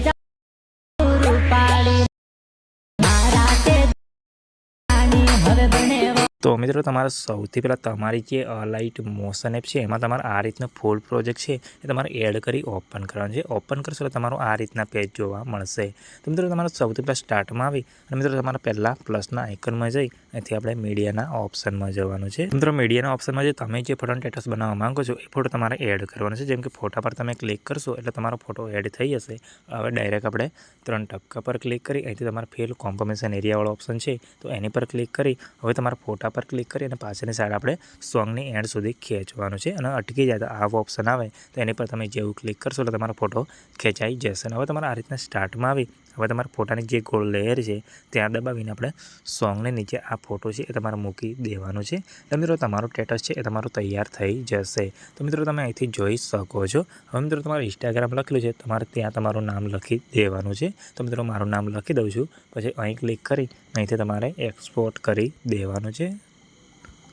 જાઉં રૂપાળી મારા તે હવે બને તો મિત્રો તમારે સૌથી પહેલાં તમારી જે લાઇટ મોશન એપ છે, એમાં તમારે આ રીતનો ફૂલ પ્રોજેક્ટ છે, એ તમારે એડ કરી ઓપન કરવાનું છે. ઓપન કરશો એટલે તમારું આ રીતના પેજ જોવા મળશે. તો મિત્રો તમારે સૌથી પહેલાં સ્ટાર્ટમાં આવી અને મિત્રો તમારે પહેલાં પ્લસના આઇકનમાં જઈ, અહીંથી આપણે મીડિયાના ઓપ્શનમાં જવાનું છે. મિત્રો મીડિયાના ઓપ્શનમાં જે તમે જે ફોટોનો સ્ટેટસ બનાવવા માંગો છો, એ ફોટો તમારે એડ કરવાનો છે. જેમ કે ફોટા પર તમે ક્લિક કરશો, એટલે તમારો ફોટો એડ થઈ જશે. હવે ડાયરેક્ટ આપણે ત્રણ ટપકા પર ક્લિક કરી, અહીંથી તમારે ફેલ કોમ્પોમેશન એરિયાવાળો ઓપ્શન છે, તો એની પર ક્લિક કરી, હવે તમારા ફોટા પર ક્લિક કરી અને પાછળની સાઈડ આપણે સોંગની એન્ડ સુધી ખેંચવાનું છે અને અટકી જાય તો આવો ઓપ્શન આવે તો એની પર તમે જેવું ક્લિક કરશો એટલે તમારો ફોટો ખેંચાઈ જશે. અને હવે તમારે આ રીતના સ્ટાર્ટમાં આવી, હવે તમારા ફોટાની જે ગોળ લેયર છે ત્યાં દબાવીને આપણે સોંગને નીચે આ ફોટો છે એ તમારે મૂકી દેવાનો છે. તો મિત્રો તમારો સ્ટેટસ છે એ તમારું તૈયાર થઈ જશે. તો મિત્રો તમે અહીંથી જોઈ શકો છો. હવે મિત્રો તમારે ઇન્સ્ટાગ્રામ લખેલું છે, તમારે ત્યાં તમારું નામ લખી દેવાનું છે. તો મિત્રો મારું નામ લખી દઉં છું, પછી અહીં ક્લિક કરી અહીંથી તમારે એક્સપોર્ટ કરી દેવાનું છે.